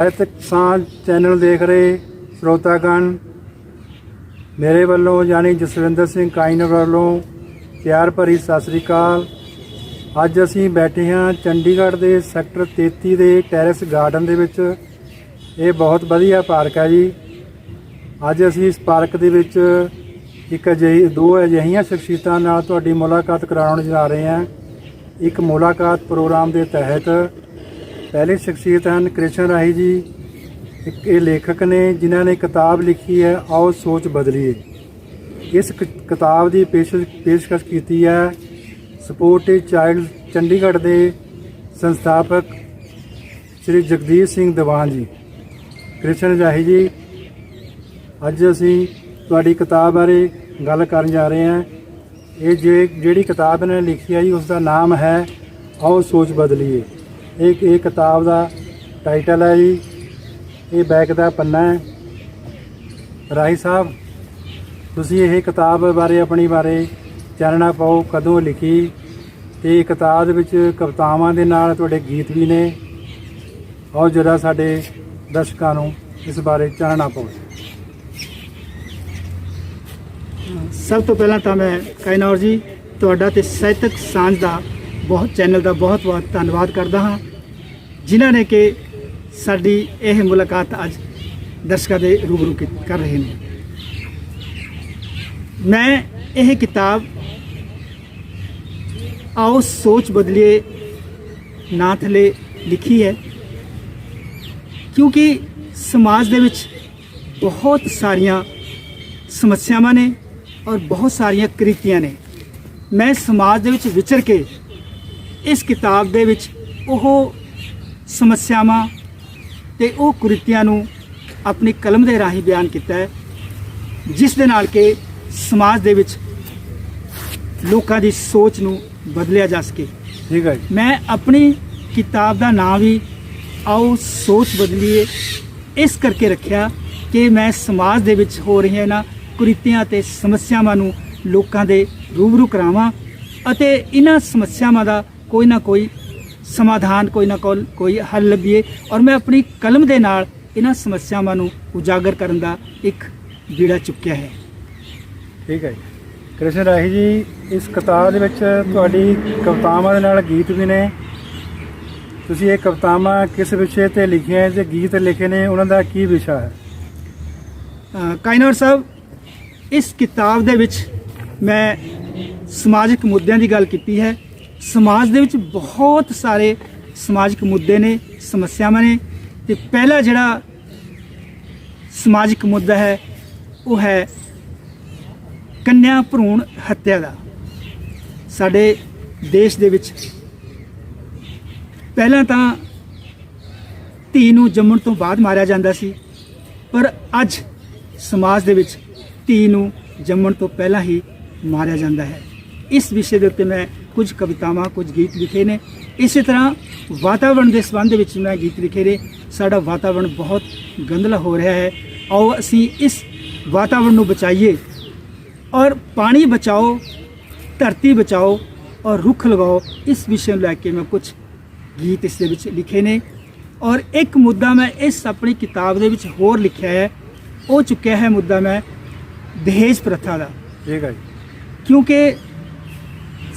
ਸਾਹਿਤਕ ਸਾਂਝ ਚੈਨਲ ਦੇਖ ਰਹੇ ਸਰੋਤਾਗਣ। ਮੇਰੇ ਵੱਲੋਂ ਯਾਨੀ ਜਸਵਿੰਦਰ ਸਿੰਘ ਕਾਇਨ ਵੱਲੋਂ ਪਿਆਰ ਭਰੀ ਸਤਿ ਸ੍ਰੀ ਅਕਾਲ। ਅੱਜ ਅਸੀਂ ਬੈਠੇ ਹਾਂ ਚੰਡੀਗੜ੍ਹ ਦੇ ਸੈਕਟਰ 33 ਦੇ ਟੈਰੇਸ ਗਾਰਡਨ ਦੇ ਵਿੱਚ। ਇਹ ਬਹੁਤ ਵਧੀਆ ਪਾਰਕ ਹੈ ਜੀ। ਅੱਜ ਅਸੀਂ ਇਸ ਪਾਰਕ ਦੇ ਵਿੱਚ ਇੱਕ ਅਜਿਹੀ, ਦੋ ਅਜਿਹੀਆਂ ਸ਼ਖਸੀਅਤਾਂ ਨਾਲ ਤੁਹਾਡੀ ਮੁਲਾਕਾਤ ਕਰਾਉਣ ਜਾ ਰਹੇ ਹਾਂ। ਇੱਕ ਮੁਲਾਕਾਤ ਪ੍ਰੋਗਰਾਮ ਦੇ ਤਹਿਤ ਪਹਿਲੀ ਸ਼ਖਸੀਅਤ ਹਨ ਕ੍ਰਿਸ਼ਨ ਰਾਹੀ ਜੀ। ਇੱਕ ਇਹ ਲੇਖਕ ਨੇ, ਜਿਨ੍ਹਾਂ ਨੇ ਕਿਤਾਬ ਲਿਖੀ ਹੈ, ਆਓ ਸੋਚ ਬਦਲੀਏ। ਇਸ ਕ- ਕਿਤਾਬ ਦੀ ਪੇਸ਼- ਪੇਸ਼ਕਸ਼ ਕੀਤੀ ਹੈ ਸਪੋਰਟਿਵ ਚਾਈਲਡ ਚੰਡੀਗੜ੍ਹ ਦੇ ਸੰਸਥਾਪਕ ਸ੍ਰੀ ਜਗਦੀਸ਼ ਸਿੰਘ ਦੀਵਾਨ ਜੀ। ਕ੍ਰਿਸ਼ਨ ਰਾਹੀ ਜੀ, ਅੱਜ ਅਸੀਂ ਤੁਹਾਡੀ ਕਿਤਾਬ ਬਾਰੇ ਗੱਲ ਕਰਨ ਜਾ ਰਹੇ ਹਾਂ। ਇਹ ਜੇ, ਜਿਹੜੀ ਕਿਤਾਬ ਇਹਨਾਂ ਨੇ ਲਿਖੀ ਹੈ ਜੀ ਉਸ ਦਾ ਨਾਮ ਹੈ, ਆਓ ਸੋਚ ਬਦਲੀਏ। ਇਹ ਇਹ ਕਿਤਾਬ ਦਾ ਟਾਈਟਲ ਹੈ ਜੀ। ਇਹ ਬੈਕ ਦਾ ਪੰਨਾ ਹੈ। ਰਾਹੀ ਸਾਹਿਬ, ਤੁਸੀਂ ਇਹ ਕਿਤਾਬ ਬਾਰੇ ਆਪਣੀ ਬਾਰੇ ਚਾਨਣਾ ਪਾਓ, ਕਦੋਂ ਲਿਖੀ? ਤੇ ਇਹ ਕਿਤਾਬ ਦੇ ਵਿੱਚ ਕਵਿਤਾਵਾਂ ਦੇ ਨਾਲ ਤੁਹਾਡੇ ਗੀਤ ਵੀ ਨੇ। ਔਰ ਜਰਾ ਸਾਡੇ ਦਰਸ਼ਕਾਂ ਨੂੰ ਇਸ ਬਾਰੇ ਚਾਨਣਾ ਪਾਓ। ਸਭ ਤੋਂ ਪਹਿਲਾਂ ਤਾਂ ਮੈਂ ਕਾਇਨਾਰ ਜੀ, ਤੁਹਾਡਾ ਤੇ ਸਾਹਿਤਕ ਸਾਂਝ ਦਾ ਬਹੁਤ ਚੈਨਲ ਦਾ ਬਹੁਤ ਬਹੁਤ ਧੰਨਵਾਦ ਕਰਦਾ ਹਾਂ, ਜਿਨ੍ਹਾਂ ਨੇ ਕਿ ਸਾਡੀ ਇਹ ਮੁਲਾਕਾਤ ਅੱਜ ਦਰਸ਼ਕਾਂ ਦੇ ਰੂਬਰੂ ਕਰ ਰਹੇ ਨੇ। ਮੈਂ ਇਹ ਕਿਤਾਬ ਆਓ ਸੋਚ ਬਦਲੀਏ ਨਾਂ ਥੱਲੇ ਲਿਖੀ ਹੈ, ਕਿਉਂਕਿ ਸਮਾਜ ਦੇ ਵਿੱਚ ਬਹੁਤ ਸਾਰੀਆਂ ਸਮੱਸਿਆਵਾਂ ਨੇ ਔਰ ਬਹੁਤ ਸਾਰੀਆਂ ਕ੍ਰਿਤੀਆਂ ਨੇ। ਮੈਂ ਸਮਾਜ ਦੇ ਵਿੱਚ ਵਿਚਰ ਕੇ ਇਸ ਕਿਤਾਬ ਦੇ ਵਿੱਚ ਉਹ ਸਮੱਸਿਆਵਾਂ ਤੇ ਉਹ ਕੁਰੀਤੀਆਂ ਨੂੰ ਆਪਣੀ ਕਲਮ ਦੇ ਰਾਹੀਂ ਬਿਆਨ ਕੀਤਾ ਹੈ ਜਿਸ ਦੇ ਨਾਲ ਕਿ ਸਮਾਜ ਦੇ ਵਿੱਚ ਲੋਕਾਂ ਦੀ ਸੋਚ ਨੂੰ ਬਦਲਿਆ ਜਾ ਸਕੇ। ਠੀਕ ਹੈ ਮੈਂ ਆਪਣੀ ਕਿਤਾਬ ਦਾ ਨਾਮ ਵੀ ਆਓ ਸੋਚ ਬਦਲੀਏ ਇਸ ਕਰਕੇ ਰੱਖਿਆ ਕਿ ਮੈਂ ਸਮਾਜ ਦੇ ਵਿੱਚ ਹੋ ਰਹੀਆਂ ਇਹਨਾਂ ਕੁਰੀਤੀਆਂ ਤੇ ਸਮੱਸਿਆਵਾਂ ਨੂੰ ਲੋਕਾਂ ਦੇ ਰੂਬਰੂ ਕਰਾਵਾਂ ਅਤੇ ਇਹਨਾਂ ਸਮੱਸਿਆਵਾਂ ਦਾ ਕੋਈ ਨਾ ਕੋਈ ਸਮਾਧਾਨ ਕੋਈ ਨਾ ਕੋਈ ਹੱਲ ਲੱਭੀਏ ਔਰ ਮੈਂ ਆਪਣੀ ਕਲਮ ਦੇ ਨਾਲ ਇਹਨਾਂ ਸਮੱਸਿਆਵਾਂ ਨੂੰ ਉਜਾਗਰ ਕਰਨ ਦਾ ਇੱਕ ਬੀੜਾ ਚੁੱਕਿਆ ਹੈ। ਠੀਕ ਹੈ ਜੀ। ਕ੍ਰਿਸ਼ਨ ਰਾਹੀ ਜੀ ਇਸ ਕਿਤਾਬ ਦੇ ਵਿੱਚ ਤੁਹਾਡੀ ਕਵਿਤਾਵਾਂ ਦੇ ਨਾਲ ਗੀਤ ਵੀ ਨੇ। ਤੁਸੀਂ ਇਹ ਕਵਿਤਾਵਾਂ ਕਿਸ ਵਿਸ਼ੇ ਤੇ ਲਿਖੀਆਂ ਤੇ ਗੀਤ ਲਿਖੇ ਨੇ ਉਹਨਾਂ ਦਾ ਕੀ ਵਿਸ਼ਾ ਹੈ? ਕਾਇਨਾਰ ਸਾਹਿਬ ਇਸ ਕਿਤਾਬ ਦੇ ਵਿੱਚ ਮੈਂ ਸਮਾਜਿਕ ਮੁੱਦਿਆਂ ਦੀ ਗੱਲ ਕੀਤੀ ਹੈ। ਸਮਾਜ ਦੇ ਵਿੱਚ ਬਹੁਤ ਸਾਰੇ ਸਮਾਜਿਕ ਮੁੱਦੇ ਨੇ, ਸਮੱਸਿਆਵਾਂ ਨੇ ਤੇ ਪਹਿਲਾ ਜਿਹੜਾ ਸਮਾਜਿਕ ਮੁੱਦਾ ਹੈ, ਉਹ ਹੈ ਕੰਨਿਆ ਭਰੂਣ ਹੱਤਿਆ ਦਾ। ਸਾਡੇ ਦੇਸ਼ ਦੇ ਵਿੱਚ ਪਹਿਲਾਂ ਤਾਂ ਧੀ ਨੂੰ ਜੰਮਣ ਤੋਂ ਬਾਅਦ ਮਾਰਿਆ ਜਾਂਦਾ ਸੀ, ਪਰ ਅੱਜ ਸਮਾਜ ਦੇ ਵਿੱਚ ਧੀ ਨੂੰ ਜੰਮਣ ਤੋਂ ਪਹਿਲਾਂ ਹੀ ਮਾਰਿਆ ਜਾਂਦਾ ਹੈ। ਇਸ ਵਿਸ਼ੇ ਦੇ ਉੱਤੇ ਮੈਂ ਕੁਝ ਕਵਿਤਾਵਾਂ ਕੁਝ ਗੀਤ ਲਿਖੇ ਨੇ। ਇਸੇ ਤਰ੍ਹਾਂ ਵਾਤਾਵਰਣ ਦੇ ਸੰਬੰਧ ਵਿੱਚ ਮੈਂ ਗੀਤ ਲਿਖੇ ਨੇ। ਸਾਡਾ ਵਾਤਾਵਰਣ ਬਹੁਤ ਗੰਦਲਾ ਹੋ ਰਿਹਾ ਹੈ। ਆਓ ਅਸੀਂ ਇਸ ਵਾਤਾਵਰਣ ਨੂੰ ਬਚਾਈਏ ਔਰ ਪਾਣੀ ਬਚਾਓ ਧਰਤੀ ਬਚਾਓ ਔਰ ਰੁੱਖ ਲਗਾਓ। ਇਸ ਵਿਸ਼ੇ ਨੂੰ ਲੈ ਕੇ ਮੈਂ ਕੁਝ ਗੀਤ ਇਸ ਦੇ ਵਿੱਚ ਲਿਖੇ ਨੇ। ਔਰ ਇੱਕ ਮੁੱਦਾ ਮੈਂ ਇਸ ਆਪਣੀ ਕਿਤਾਬ ਦੇ ਵਿੱਚ ਹੋਰ ਲਿਖਿਆ ਹੈ। ਉਹ ਚੁੱਕਿਆ ਹੈ ਮੁੱਦਾ ਮੈਂ ਦਹੇਜ ਪ੍ਰਥਾ ਦਾ। ਠੀਕ ਹੈ ਜੀ। ਕਿਉਂਕਿ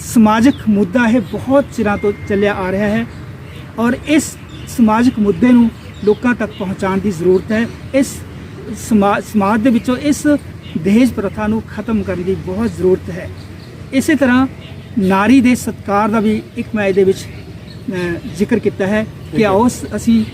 ਸਮਾਜਿਕ ਮੁੱਦਾ ਇਹ ਬਹੁਤ ਚਿਰਾਂ ਤੋਂ ਚੱਲਿਆ ਆ ਰਿਹਾ ਹੈ ਔਰ ਇਸ ਸਮਾਜਿਕ ਮੁੱਦੇ ਨੂੰ ਲੋਕਾਂ ਤੱਕ ਪਹੁੰਚਾਉਣ ਦੀ ਜ਼ਰੂਰਤ ਹੈ। ਇਸ ਸਮਾ- ਸਮਾਜ ਦੇ ਵਿੱਚੋਂ ਇਸ ਦਹੇਜ ਪ੍ਰਥਾ ਨੂੰ ਖਤਮ ਕਰਨ ਦੀ ਬਹੁਤ ਜ਼ਰੂਰਤ ਹੈ। ਇਸੇ ਤਰ੍ਹਾਂ ਨਾਰੀ ਦੇ ਸਤਕਾਰ ਦਾ ਵੀ ਇੱਕ ਮੈਂ ਇਹਦੇ ਵਿੱਚ ਜ਼ਿਕਰ ਕੀਤਾ ਹੈ ਕਿ ਹੈ। ਆਓ ਸ- ਅਸੀਂ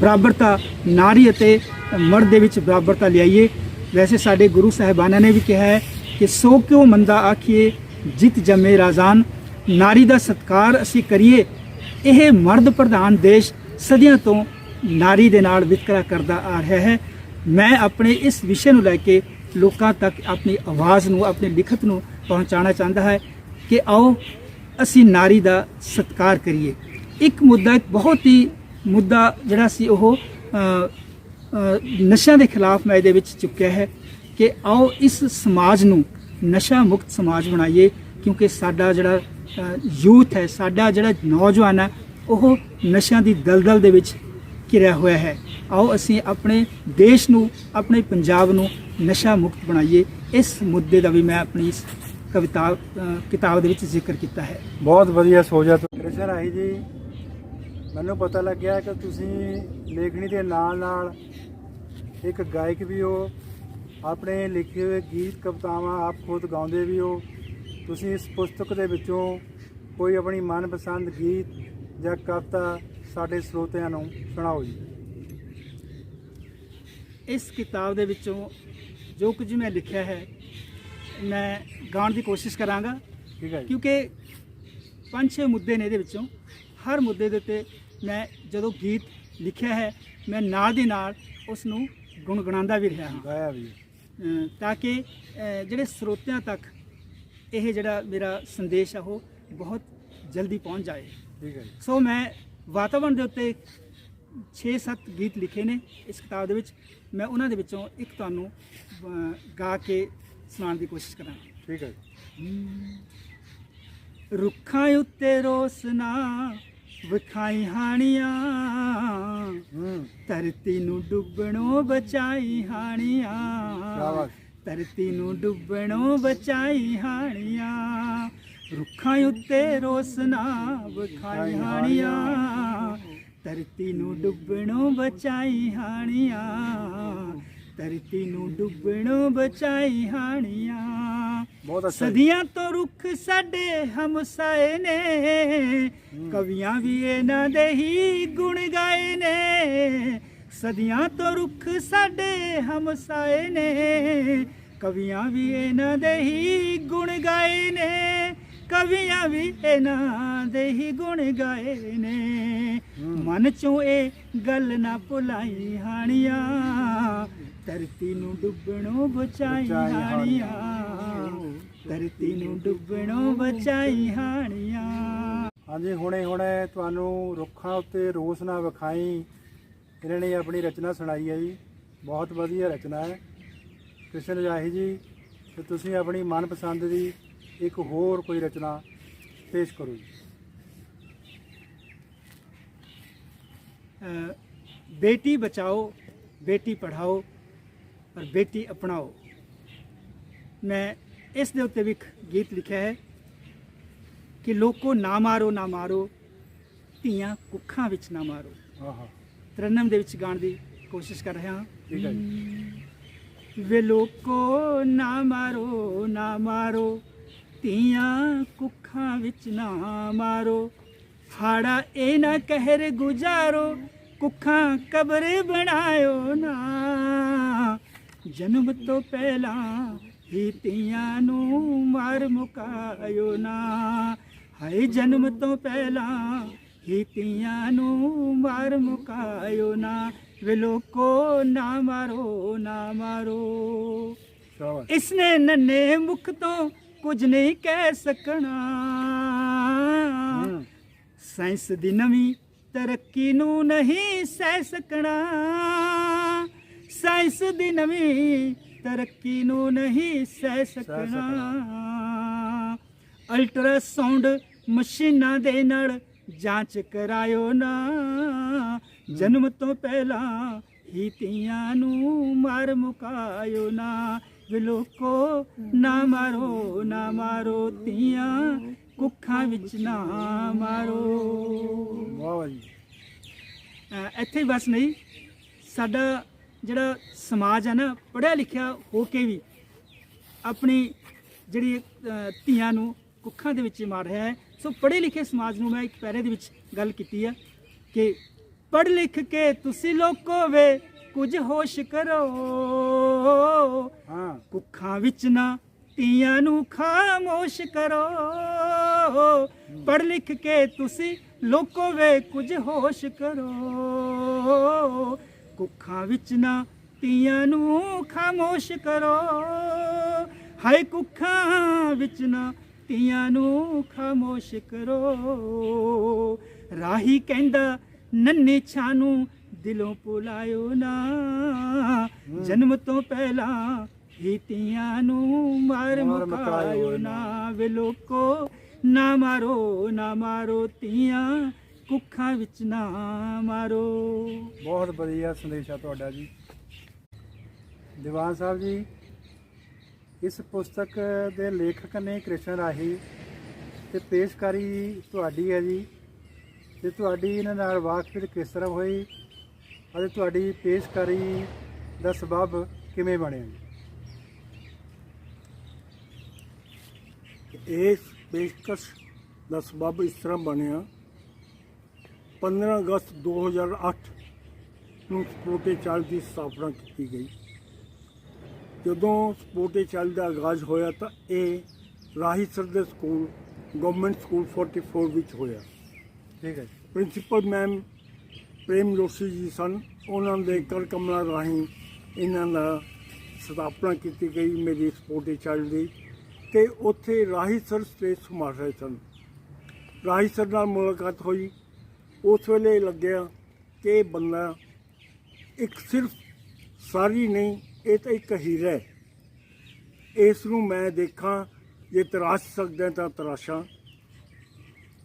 ਬਰਾਬਰਤਾ ਨਾਰੀ ਅਤੇ ਮਰਦ ਦੇ ਵਿੱਚ ਬਰਾਬਰਤਾ ਲਿਆਈਏ। ਵੈਸੇ ਸਾਡੇ ਗੁਰੂ ਸਾਹਿਬਾਨਾਂ ਨੇ ਵੀ ਕਿਹਾ ਹੈ ਕਿ ਸੋ ਕਿਉ ਮੰਦਾ ਆਖੀਏ ਜਿੱਤ ਜੰਮੇ ਰਾਜ਼ਾਨ, ਨਾਰੀ ਦਾ ਸਤਕਾਰ ਅਸੀਂ ਕਰੀਏ। ਇਹ ਮਰਦ ਪ੍ਰਧਾਨ ਦੇਸ਼ ਸਦੀਆਂ ਤੋਂ ਨਾਰੀ ਦੇ ਨਾਲ ਵਿਤਕਰਾ ਕਰਦਾ ਆ ਰਿਹਾ ਹੈ। ਮੈਂ ਆਪਣੇ ਇਸ ਵਿਸ਼ੇ ਨੂੰ ਲੈ ਕੇ ਲੋਕਾਂ ਤੱਕ ਆਪਣੀ ਆਵਾਜ਼ ਨੂੰ, ਆਪਣੀ ਲਿਖਤ ਨੂੰ ਪਹੁੰਚਾਉਣਾ ਚਾਹੁੰਦਾ ਹੈ ਕਿ ਆਓ ਅਸੀਂ ਨਾਰੀ ਦਾ ਸਤਕਾਰ ਕਰੀਏ। ਇੱਕ ਮੁੱਦਾ, ਇੱਕ ਬਹੁਤ ਹੀ ਮੁੱਦਾ ਜਿਹੜਾ ਸੀ ਉਹ ਨਸ਼ਿਆਂ ਦੇ ਖਿਲਾਫ ਮੈਂ ਇਹਦੇ ਵਿੱਚ ਚੁੱਕਿਆ ਹੈ ਕਿ ਆਓ ਇਸ ਸਮਾਜ ਨੂੰ ਨਸ਼ਾ ਮੁਕਤ ਸਮਾਜ ਬਣਾਈਏ, ਕਿਉਂਕਿ ਸਾਡਾ ਜਿਹੜਾ ਯੂਥ ਹੈ, ਸਾਡਾ ਜਿਹੜਾ ਨੌਜਵਾਨ ਹੈ, ਉਹ ਨਸ਼ਿਆਂ ਦੀ ਦਲਦਲ ਦੇ ਵਿੱਚ ਘਿਰਿਆ ਹੋਇਆ ਹੈ। ਆਓ ਅਸੀਂ ਆਪਣੇ ਦੇਸ਼ ਨੂੰ, ਆਪਣੇ ਪੰਜਾਬ ਨੂੰ ਨਸ਼ਾ ਮੁਕਤ ਬਣਾਈਏ। ਇਸ ਮੁੱਦੇ ਦਾ ਵੀ ਮੈਂ ਆਪਣੀ ਇਸ ਕਵਿਤਾ ਕਿਤਾਬ ਦੇ ਵਿੱਚ ਜ਼ਿਕਰ ਕੀਤਾ ਹੈ। ਬਹੁਤ ਵਧੀਆ ਸੋਚ ਹੈ ਕ੍ਰਿਸ਼ਨ ਰਾਹੀ ਜੀ, ਮੈਨੂੰ ਪਤਾ ਲੱਗਿਆ ਕਿ ਤੁਸੀਂ ਲੇਖਣੀ ਦੇ ਨਾਲ ਨਾਲ ਇੱਕ ਗਾਇਕ ਵੀ ਹੋ ਆਪਣੇ ਲਿਖੇ ਹੋਏ ਗੀਤ ਕਵਿਤਾਵਾਂ ਆਪ ਖੁਦ ਗਾਉਂਦੇ ਵੀ ਹੋ। ਤੁਸੀਂ ਇਸ ਪੁਸਤਕ ਦੇ ਵਿੱਚੋਂ ਕੋਈ ਆਪਣੀ ਮਨਪਸੰਦ ਗੀਤ ਜਾਂ ਕਵਿਤਾ ਸਾਡੇ ਸਰੋਤਿਆਂ ਨੂੰ ਸੁਣਾਓ ਜੀ। ਇਸ ਕਿਤਾਬ ਦੇ ਵਿੱਚੋਂ ਜੋ ਕੁਝ ਮੈਂ ਲਿਖਿਆ ਹੈ ਮੈਂ ਗਾਉਣ ਦੀ ਕੋਸ਼ਿਸ਼ ਕਰਾਂਗਾ। ਠੀਕ ਹੈ ਕਿਉਂਕਿ ਪੰਜ ਛੇ ਮੁੱਦੇ ਨੇ ਇਹਦੇ ਵਿੱਚੋਂ। ਹਰ ਮੁੱਦੇ ਦੇ ਉੱਤੇ ਮੈਂ ਜਦੋਂ ਗੀਤ ਲਿਖਿਆ ਹੈ ਮੈਂ ਨਾਲ ਦੀ ਨਾਲ ਉਸ ਨੂੰ ਗੁਣਗੁਣਾਉਂਦਾ ਵੀ ਰਿਹਾ ਹਾਂ। ਗਾਇਆ ਵੀ। ਤਾਂ ਕਿ ਜਿਹੜੇ ਸਰੋਤਿਆਂ ਤੱਕ ਇਹ ਜਿਹੜਾ ਮੇਰਾ ਸੰਦੇਸ਼ ਆ ਉਹ ਬਹੁਤ ਜਲਦੀ ਪਹੁੰਚ ਜਾਏ। ਠੀਕ ਹੈ ਸੋ ਮੈਂ ਵਾਤਾਵਰਣ ਦੇ ਉੱਤੇ 6-7 ਗੀਤ ਲਿਖੇ ਨੇ। ਇਸ ਕਿਤਾਬ ਦੇ ਵਿੱਚ ਮੈਂ ਉਹਨਾਂ ਦੇ ਵਿੱਚੋਂ ਇੱਕ ਤੁਹਾਨੂੰ ਗਾ ਕੇ ਸੁਣਾਉਣ ਦੀ ਕੋਸ਼ਿਸ਼ ਕਰਾਂਗਾ। ਠੀਕ ਹੈ। ਰੁੱਖਾਂ ਉੱਤੇ ਰੋਸਨਾ ਵਿਖਾਈ ਹਾਣੀਆਂ। ਧਰਤੀ ਨੂੰ ਡੁੱਬਣੋਂ ਬਚਾਈ ਹਾਣੀਆਂ। ਧਰਤੀ ਨੂੰ ਡੁੱਬਣੋਂ ਬਚਾਈ ਹਾਣੀਆਂ। ਰੁੱਖਾਂ ਉੱਤੇ ਰੋਸਨਾ ਵਿਖਾਈ ਹਾਣੀਆਂ। ਧਰਤੀ ਨੂੰ ਡੁੱਬਣੋਂ ਬਚਾਈ ਹਾਣੀਆਂ। ਧਰਤੀ ਨੂੰ ਡੁੱਬਣੋਂ ਬਚਾਈ ਹਾਣੀਆਂ। ਬਹੁਤ ਅੱਛਾ। ਸਦੀਆਂ ਤੋਂ ਰੁੱਖ ਸਾਡੇ ਹਮਸਾਏ ਨੇ ਕਵੀਆਂ ਵੀ ਇਹਨਾਂ ਦੇ ਹੀ ਗੁਣ ਗਾਏ ਨੇ ਸਦੀਆਂ ਤੋਂ ਰੁੱਖ ਸਾਡੇ ਹਮਸਾਏ ਨੇ ਕਵੀਆਂ ਵੀ ਇਹਨਾਂ ਦੇ ਹੀ ਗੁਣ ਗਾਏ ਨੇ ਕਵੀਆਂ ਵੀ ਇਹਨਾਂ ਦੇ ਹੀ ਗੁਣ ਗਾਏ ਨੇ। ਮਨ ਚੋਂ ਇਹ ਗੱਲ ਨਾ ਭੁਲਾਈ ਹਾਣੀਆਂ ਧਰਤੀ ਨੂੰ ਡੁੱਬਣੋਂ ਬਚਾਈ ਹਾਣੀਆਂ। ਧਰਤੀ ਨੂੰ ਡੁੱਬਣੋਂ ਬਚਾਈ ਹਾਣੀਆਂ। ਹਾਂਜੀ ਹੁਣੇ ਹੁਣੇ ਤੁਹਾਨੂੰ ਰੁੱਖਾਂ ਉੱਤੇ ਰੋਸ ਨਾ ਵਿਖਾਈ। ਇਹਨਾਂ ਨੇ ਆਪਣੀ ਰਚਨਾ ਸੁਣਾਈ ਹੈ ਜੀ। ਬਹੁਤ ਵਧੀਆ ਰਚਨਾ ਹੈ। ਕ੍ਰਿਸ਼ਨ ਜਾਹੀ ਜੀ ਤੇ ਤੁਸੀਂ ਆਪਣੀ ਮਨਪਸੰਦ ਦੀ ਇੱਕ ਹੋਰ ਕੋਈ ਰਚਨਾ ਪੇਸ਼ ਕਰੋ ਜੀ। ਬੇਟੀ ਬਚਾਓ ਬੇਟੀ ਪੜਾਓ ਔਰ ਬੇਟੀ ਅਪਣਾਓ। ਮੈਂ ਇਸ ਦੇ ਉੱਤੇ ਵੀ ਇੱਕ ਗੀਤ ਲਿਖਿਆ ਹੈ ਕਿ ਲੋਕੋ ਨਾ ਮਾਰੋ ਨਾ ਮਾਰੋ ਧੀਆਂ ਕੁੱਖਾਂ ਵਿੱਚ ਨਾ ਮਾਰੋ। ਆਹਾ ਤਰਨਮ ਦੇ ਵਿੱਚ ਗਾਉਣ ਦੀ ਕੋਸ਼ਿਸ਼ ਕਰ ਰਿਹਾ ਹਾਂ। ਠੀਕ ਹੈ ਜੀ। ਵੇ ਲੋਕੋ ਨਾ ਮਾਰੋ ਨਾ ਮਾਰੋ ਧੀਆਂ ਕੁੱਖਾਂ ਵਿੱਚ ਨਾ ਮਾਰੋ। ਹਾੜਾ ਇਹ ਨਾ ਕਹਿਰ ਗੁਜ਼ਾਰੋ ਕੁੱਖਾਂ ਕਬਰ ਬਣਾਇਓ ਨਾ ਜਨਮ ਤੋਂ ਪਹਿਲਾਂ ਹੀ ਧੀਆਂ ਨੂੰ ਮਾਰ ਮੁਕਾਇਓ ਨਾ। ਹਾਏ ਜਨਮ ਤੋਂ ਪਹਿਲਾਂ ਹੀ ਧੀਆਂ ਨੂੰ ਮਾਰ ਮੁਕਾਇਓ ਨਾ। ਵੇ ਲੋਕੋ ਨਾ ਮਾਰੋ ਨਾ ਮਾਰੋ। ਸ਼ਾਬਾਸ਼। ਇਸਨੇ ਨੰਨੇ ਮੁਖ ਤੋਂ ਕੁਝ ਨਹੀਂ ਕਹਿ ਸਕਣਾ। ਸਾਇੰਸ ਦੀ ਨਵੀਂ ਤਰੱਕੀ ਨੂੰ ਨਹੀਂ ਸਹਿ ਸਕਣਾ। ਸਾਇੰਸ ਦੀ ਨਵੀਂ ਤਰੱਕੀ ਨੂੰ ਨਹੀਂ ਸਹਿ ਸਕਣਾ। ਅਲਟਰਾਸਾਊਂਡ ਮਸ਼ੀਨਾਂ ਦੇ ਨਾਲ ਜਾਂਚ ਕਰਾਇਓ ਨਾ। ਜਨਮ ਤੋਂ ਪਹਿਲਾਂ ਹੀ ਧੀਆਂ ਨੂੰ ਮਾਰ ਮੁਕਾਇਓ ਨਾ। ਵੇ ਲੋਕੋ ਨਾ ਮਾਰੋ ਨਾ ਮਾਰੋ ਧੀਆਂ ਕੁੱਖਾਂ ਵਿੱਚ ਨਾ ਮਾਰੋ। ਵਾਹ ਜੀ। ਇੱਥੇ ਬਸ ਨਹੀਂ ਸਾਡਾ ਜਿਹੜਾ ਸਮਾਜ ਹੈ ਨਾ ਪੜ੍ਹਿਆ ਲਿਖਿਆ ਹੋ ਕੇ ਵੀ ਆਪਣੀ ਜਿਹੜੀ ਧੀਆਂ ਨੂੰ ਕੁੱਖਾਂ ਦੇ ਵਿੱਚ ਮਾਰ ਰਿਹਾ ਹੈ। ਸੋ ਪੜ੍ਹੇ ਲਿਖੇ ਸਮਾਜ ਨੂੰ ਮੈਂ ਇੱਕ ਪੈਰੇ ਦੇ ਵਿੱਚ ਗੱਲ ਕੀਤੀ ਆ ਕਿ ਪੜ੍ਹ ਲਿਖ ਕੇ ਤੁਸੀਂ ਲੋਕੋ ਵੇ ਕੁਝ ਹੋਸ਼ ਕਰੋ। ਹਾਂ। ਕੁੱਖਾਂ ਵਿੱਚ ਨਾ ਧੀਆਂ ਨੂੰ ਖਾਮੋਸ਼ ਕਰੋ। ਪੜ੍ਹ ਲਿਖ ਕੇ ਤੁਸੀਂ ਲੋਕੋ ਵੇ ਕੁਝ ਹੋਸ਼ ਕਰੋ। ਕੁੱਖਾਂ ਵਿੱਚ ਨਾ ਧੀਆਂ ਨੂੰ ਖਾਮੋਸ਼ ਕਰੋ। ਹਾਏ ਕੁੱਖਾਂ ਵਿੱਚ ਨਾ ਧੀਆਂ ਨੂੰ ਖਾਮੋਸ਼ ਕਰੋ। ਰਾਹੀ ਕਹਿੰਦਾ ਨੰਨੀ ਛਾਂ ਨੂੰ ਦਿਲੋਂ ਭੁਲਾਇਓ ਨਾ। ਜਨਮ ਤੋਂ ਪਹਿਲਾਂ ਹੀ ਧੀਆਂ ਨੂੰ ਮਾਰ ਮੁਕਾਇਓ ਨਾ। ਵੇ ਲੋਕੋ ਨਾ ਮਾਰੋ ਨਾ ਮਾਰੋ ਧੀਆਂ ਕੁੱਖਾਂ ਵਿੱਚ ਨਾ ਮਾਰੋ। ਬਹੁਤ ਵਧੀਆ ਸੰਦੇਸ਼ ਆ ਤੁਹਾਡਾ ਜੀ। ਦੀਵਾਨ ਸਾਹਿਬ ਜੀ ਇਸ ਪੁਸਤਕ ਦੇ ਲੇਖਕ ਨੇ ਕ੍ਰਿਸ਼ਨ ਰਾਹੀ ਤੇ ਪੇਸ਼ਕਾਰੀ ਤੁਹਾਡੀ ਹੈ ਜੀ। ਤੇ ਤੁਹਾਡੀ ਇਹਨਾਂ ਨਾਲ ਵਾਕਫੀਤ ਕਿਸ ਤਰ੍ਹਾਂ ਹੋਈ ਅਤੇ ਤੁਹਾਡੀ ਪੇਸ਼ਕਾਰੀ ਦਾ ਸਬਬ ਕਿਵੇਂ ਬਣਿਆ ਜੀ? ਇਸ ਪੇਸ਼ਕਸ਼ ਦਾ ਸਬਬ ਇਸ ਤਰ੍ਹਾਂ ਬਣਿਆ 15 ਅਗਸਤ 2008 ਨੂੰ ਸਪੋਰਟੇ ਚਾਲ ਦੀ ਸਥਾਪਨਾ ਕੀਤੀ ਗਈ। ਜਦੋਂ ਸਪੋਰਟੇ ਚਾਲ ਦਾ ਆਗਾਜ਼ ਹੋਇਆ ਤਾਂ ਇਹ ਰਾਹੀ ਸਰਦੇ ਸਕੂਲ ਗਵਰਨਮੈਂਟ ਸਕੂਲ 44 ਵਿੱਚ ਹੋਇਆ। ਠੀਕ ਹੈ ਪ੍ਰਿੰਸੀਪਲ ਮੈਮ ਪ੍ਰੇਮ ਜੋਸ਼ੀ ਜੀ ਸਨ। ਉਹਨਾਂ ਦੇ ਕਰ ਕਮਲਾ ਰਾਹੀਂ ਇਹਨਾਂ ਦਾ ਸਥਾਪਨਾ ਕੀਤੀ ਗਈ ਮੇਰੀ ਸਪੋਰਟੇ ਚਾਈਲਡ ਦੀ ਤੇ ਉੱਥੇ ਰਾਹੀ ਸਰ ਸਟੇਜ ਸੰਭਾਲ ਰਹੇ ਸਨ। ਰਾਹੀ ਸਰ ਨਾਲ ਮੁਲਾਕਾਤ ਹੋਈ। ਉਸ ਵੇਲੇ ਲੱਗਿਆ ਕਿ ਇਹ ਬੰਦਾ ਇੱਕ ਸਿਰਫ ਸਾਰੀ ਨਹੀਂ ਇਹ ਤਾਂ ਇੱਕ ਹੀਰਾ ਹੈ। ਇਸ ਨੂੰ ਮੈਂ ਦੇਖਾਂ ਜੇ ਤਰਾਸ਼ ਸਕਦਾ ਤਾਂ ਤਰਾਸ਼ਾਂ।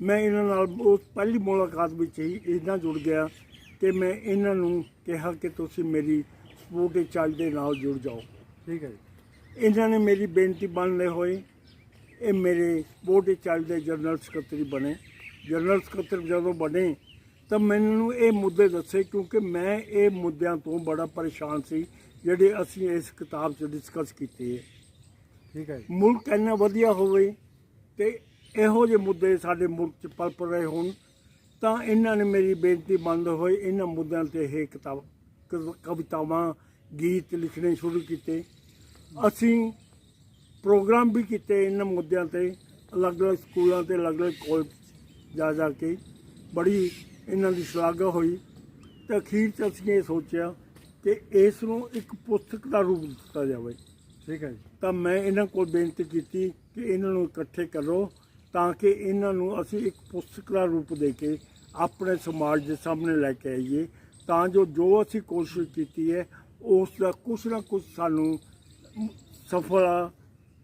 ਮੈਂ ਇਹਨਾਂ ਨਾਲ ਉਹ ਪਹਿਲੀ ਮੁਲਾਕਾਤ ਵਿੱਚ ਹੀ ਇਹਨਾਂ ਜੁੜ ਗਿਆ ਕਿ ਮੈਂ ਇਹਨਾਂ ਨੂੰ ਕਿਹਾ ਕਿ ਤੁਸੀਂ ਮੇਰੀ ਸਪੋਰਟ ਚੱਲ ਦੇ ਨਾਲ ਜੁੜ ਜਾਓ। ਠੀਕ ਹੈ ਇਹਨਾਂ ਨੇ ਮੇਰੀ ਬੇਨਤੀ ਮੰਨਦੇ ਹੋਏ ਇਹ ਮੇਰੇ ਸਪੋਰਟ ਚੱਲ ਦੇ ਜਨਰਲ ਸਕੱਤਰੀ ਬਣੇ। ਜਨਰਲ ਸਕੱਤਰ ਜਦੋਂ ਬਣੇ ਤਾਂ ਮੈਨੂੰ ਇਹ ਮੁੱਦੇ ਦੱਸੇ ਕਿਉਂਕਿ ਮੈਂ ਇਹ ਮੁੱਦਿਆਂ ਤੋਂ ਬੜਾ ਪਰੇਸ਼ਾਨ ਸੀ ਜਿਹੜੇ ਅਸੀਂ ਇਸ ਕਿਤਾਬ 'ਚ ਡਿਸਕਸ ਕੀਤੇ ਹੈ। ਠੀਕ ਹੈ ਮੁਲਕ ਇੰਨਾ ਵਧੀਆ ਹੋਵੇ ਤੇ ਇਹੋ ਜਿਹੇ ਮੁੱਦੇ ਸਾਡੇ ਮੁਲਕ 'ਚ ਪਲਪ ਰਹੇ ਹੋਣ ਤਾਂ ਇਹਨਾਂ ਨੇ ਮੇਰੀ ਬੇਨਤੀ ਮੰਨਦੇ ਹੋਏ ਇਹਨਾਂ ਮੁੱਦਿਆਂ ਤੇ ਇਹ ਕਿਤਾਬ ਕਵਿਤਾਵਾਂ ਗੀਤ ਲਿਖਣੇ ਸ਼ੁਰੂ ਕੀਤੇ। ਅਸੀਂ ਪ੍ਰੋਗਰਾਮ ਵੀ ਕੀਤੇ ਇਹਨਾਂ ਮੁੱਦਿਆਂ ਤੇ ਅਲੱਗ-ਅਲੱਗ ਸਕੂਲਾਂ ਤੇ ਅਲੱਗ-ਅਲੱਗ ਕਾਲਜ ਜਾ ਜਾ ਕੇ। ਬੜੀ ਇਹਨਾਂ ਦੀ ਸ਼ਲਾਘਾ ਹੋਈ ਤੇ ਅਖੀਰ 'ਚ ਅਸੀਂ ਇਹ ਸੋਚਿਆ ਕਿ ਇਸ ਨੂੰ ਇੱਕ ਪੁਸਤਕ ਦਾ ਰੂਪ ਦਿੱਤਾ ਜਾਵੇ। ਠੀਕ ਹੈ ਜੀ। ਤਾਂ ਮੈਂ ਇਹਨਾਂ ਕੋਲ ਬੇਨਤੀ ਕੀਤੀ ਕਿ ਇਹਨਾਂ ਨੂੰ ਇਕੱਠੇ ਕਰੋ ਤਾਂ ਕਿ ਇਹਨਾਂ ਨੂੰ ਅਸੀਂ ਇੱਕ ਪੁਸਤਕ ਦਾ ਰੂਪ ਦੇ ਕੇ ਆਪਣੇ ਸਮਾਜ ਦੇ ਸਾਹਮਣੇ ਲੈ ਕੇ ਆਈਏ। ਤਾਂ ਜੋ ਜੋ ਅਸੀਂ ਕੋਸ਼ਿਸ਼ ਕੀਤੀ ਹੈ ਉਸ ਦਾ ਕੁਛ ਨਾ ਕੁਛ ਸਾਨੂੰ ਸਫਲ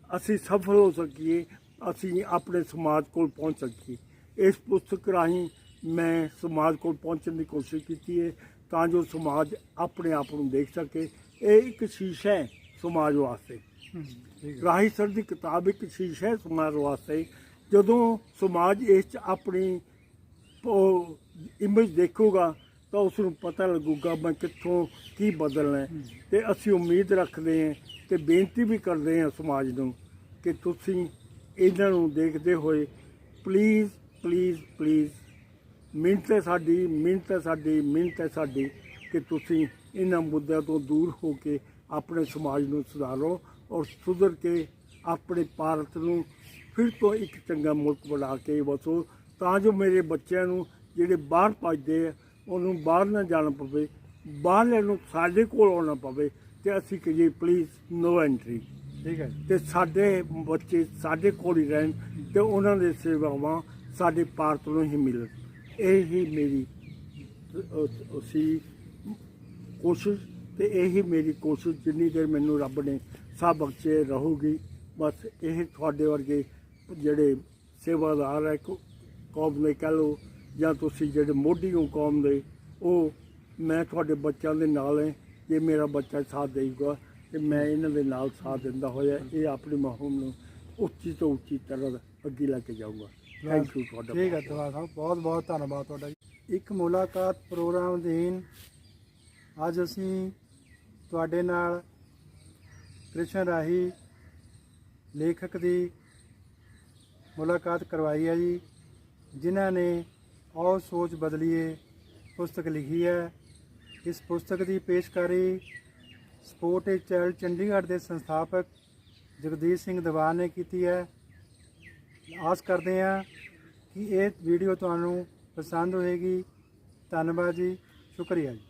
ਅਸੀਂ ਸਫਲ ਹੋ ਸਕੀਏ ਅਸੀਂ ਆਪਣੇ ਸਮਾਜ ਕੋਲ ਪਹੁੰਚ ਸਕੀਏ। ਇਸ ਪੁਸਤਕ ਰਾਹੀਂ ਮੈਂ ਸਮਾਜ ਕੋਲ ਪਹੁੰਚਣ ਦੀ ਕੋਸ਼ਿਸ਼ ਕੀਤੀ ਹੈ ਤਾਂ ਜੋ ਸਮਾਜ ਆਪਣੇ ਆਪ ਨੂੰ ਦੇਖ ਸਕੇ। ਇਹ ਇੱਕ ਸ਼ੀਸ਼ਾ ਹੈ ਸਮਾਜ ਵਾਸਤੇ। ਹਮ, ਰਾਹੀ ਸਰ ਦੀ ਕਿਤਾਬ ਇੱਕ ਸ਼ੀਸ਼ਾ ਹੈ ਸਮਾਜ ਵਾਸਤੇ। ਜਦੋਂ ਸਮਾਜ ਇਸ 'ਚ ਆਪਣੀ ਇਮੇਜ ਦੇਖੂਗਾ ਤਾਂ ਉਸ ਨੂੰ ਪਤਾ ਲੱਗੂਗਾ ਮੈਂ ਕਿੱਥੋਂ ਕੀ ਬਦਲਣਾ ਹੈ। ਤੇ ਅਸੀਂ ਉਮੀਦ ਰੱਖਦੇ ਹਾਂ ਤੇ ਬੇਨਤੀ ਵੀ ਕਰਦੇ ਹਾਂ ਸਮਾਜ ਨੂੰ ਕਿ ਤੁਸੀਂ ਇਹਨਾਂ ਨੂੰ ਦੇਖਦੇ ਹੋਏ ਪਲੀਜ਼ ਪਲੀਜ਼ ਪਲੀਜ਼ ਮਿਹਨਤ ਹੈ ਸਾਡੀ ਮਿਹਨਤ ਹੈ ਸਾਡੀ ਮਿਹਨਤ ਹੈ ਸਾਡੀ ਕਿ ਤੁਸੀਂ ਇਹਨਾਂ ਮੁੱਦਿਆਂ ਤੋਂ ਦੂਰ ਹੋ ਕੇ ਆਪਣੇ ਸਮਾਜ ਨੂੰ ਸੁਧਾਰੋ ਔਰ ਸੁਧਰ ਕੇ ਆਪਣੇ ਭਾਰਤ ਨੂੰ ਫਿਰ ਤੋਂ ਇੱਕ ਚੰਗਾ ਮੁਲਕ ਬਣਾ ਕੇ ਵਸੋ ਤਾਂ ਜੋ ਮੇਰੇ ਬੱਚਿਆਂ ਨੂੰ ਜਿਹੜੇ ਬਾਹਰ ਭੱਜਦੇ ਆ ਉਹਨੂੰ ਬਾਹਰ ਨਾ ਜਾਣਾ ਪਵੇ ਬਾਹਰਲਿਆਂ ਨੂੰ ਸਾਡੇ ਕੋਲ ਆਉਣਾ ਪਵੇ ਤੇ ਅਸੀਂ ਕਹੀਏ ਪਲੀਜ਼ ਨੋ ਐਂਟਰੀ ਠੀਕ ਹੈ ਤੇ ਸਾਡੇ ਬੱਚੇ ਸਾਡੇ ਕੋਲ ਹੀ ਰਹਿਣ ਤੇ ਉਹਨਾਂ ਦੇ ਸੇਵਾਵਾਂ ਸਾਡੇ ਭਾਰਤ ਨੂੰ ਹੀ ਮਿਲਣ। ਇਹੀ ਮੇਰੀ ਅ- ਅਸੀਂ ਕੋਸ਼ਿਸ਼ ਤੇ ਇਹੀ ਮੇਰੀ ਕੋਸ਼ਿਸ਼ ਜਿੰਨੀ ਦੇਰ ਮੈਨੂੰ ਰੱਬ ਨੇ ਸਾਹ ਬਖਸ਼ੇ ਰਹੂਗੀ, ਬਸ ਇਹ ਤੁਹਾਡੇ ਵਰਗੇ ਜਿਹੜੇ ਸੇਵਾਦਾਰ ਹੈ, ਕੌ- ਕੌਮ ਦੇ ਕਹਿ ਲਓ, ਜਾਂ ਤੁਸੀਂ ਜਿਹੜੇ ਮੋਢੀ ਹੋ ਕੌਮ ਦੇ, ਉਹ ਮੈਂ ਤੁਹਾਡੇ ਬੱਚਿਆਂ ਦੇ ਨਾਲ ਹਾਂ, ਜੇ ਮੇਰਾ ਬੱਚਾ ਸਾਥ ਦੇਊਗਾ, ਤੇ ਮੈਂ ਇਹਨਾਂ ਦੇ ਨਾਲ ਸਾਥ ਦਿੰਦਾ ਹੋਇਆ, ਇਹ ਆਪਣੀ ਮੁਹਿੰਮ ਨੂੰ ਉੱਚੀ ਤੋਂ ਉੱਚੀ ਤਰ੍ਹਾਂ ਅੱਗੇ ਲੈ ਕੇ ਜਾਊਗਾ। ਥੈਂਕ ਯੂ ਤੁਹਾਡਾ ਠੀਕ ਹੈ ਦਵਾ ਸਾਹਿਬ ਬਹੁਤ ਬਹੁਤ ਧੰਨਵਾਦ ਤੁਹਾਡਾ ਜੀ। ਇੱਕ ਮੁਲਾਕਾਤ ਪ੍ਰੋਗਰਾਮ ਅਧੀਨ ਅੱਜ ਅਸੀਂ ਤੁਹਾਡੇ ਨਾਲ ਕ੍ਰਿਸ਼ਨ ਰਾਹੀ ਲੇਖਕ ਦੀ ਮੁਲਾਕਾਤ ਕਰਵਾਈ ਹੈ ਜੀ ਜਿਨ੍ਹਾਂ ਨੇ ਆਓ ਸੋਚ ਬਦਲੀਏ ਪੁਸਤਕ ਲਿਖੀ ਹੈ। ਇਸ ਪੁਸਤਕ ਦੀ ਪੇਸ਼ਕਾਰੀ ਸਪੋਰਟ ਏ ਚਾਈਲਡ ਚੰਡੀਗੜ੍ਹ ਦੇ ਸੰਸਥਾਪਕ ਜਗਦੀਸ਼ ਸਿੰਘ ਦੀਵਾਨ ਨੇ ਕੀਤੀ ਹੈ। ਆਸ ਕਰਦੇ ਹਾਂ ਕਿ ਇਹ ਵੀਡੀਓ ਤੁਹਾਨੂੰ ਪਸੰਦ ਹੋਏਗੀ। ਧੰਨਵਾਦ ਜੀ। ਸ਼ੁਕਰੀਆ ਜੀ।